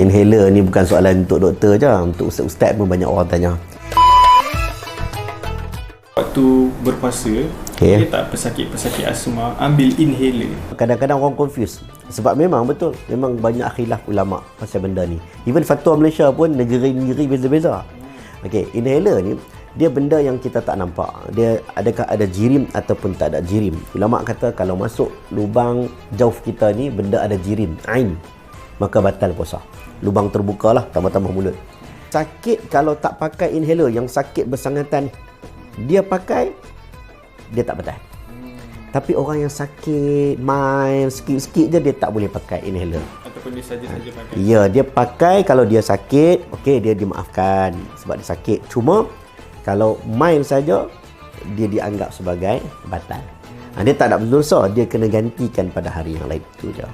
Inhaler ni bukan soalan untuk doktor je, untuk ustaz-ustaz pun banyak orang tanya. Waktu berpuasa, Okey. dia tak pesakit-pesakit asma ambil inhaler. Kadang-kadang orang confuse sebab memang betul memang banyak khilaf ulama pasal benda ni even fatwa Malaysia pun negeri-negeri beza-beza okey inhaler ni dia benda yang kita tak nampak dia adakah ada jirim ataupun tak ada jirim ulama kata kalau masuk lubang jauh kita ni benda ada jirim ain maka batal puasa lubang terbuka lah tambah-tambah mulut sakit kalau tak pakai inhaler yang sakit bersangatan dia pakai dia tak batal tapi orang yang sakit, mild, sikit-sikit je dia tak boleh pakai inhaler. Ataupun dia saja-saja pakai. Ya, dia pakai kalau dia sakit, okey dia dimaafkan sebab dia sakit. Cuma kalau mild saja dia dianggap sebagai batal. Ha, dia tak ada berdosa, dia kena gantikan pada hari yang lain itu je.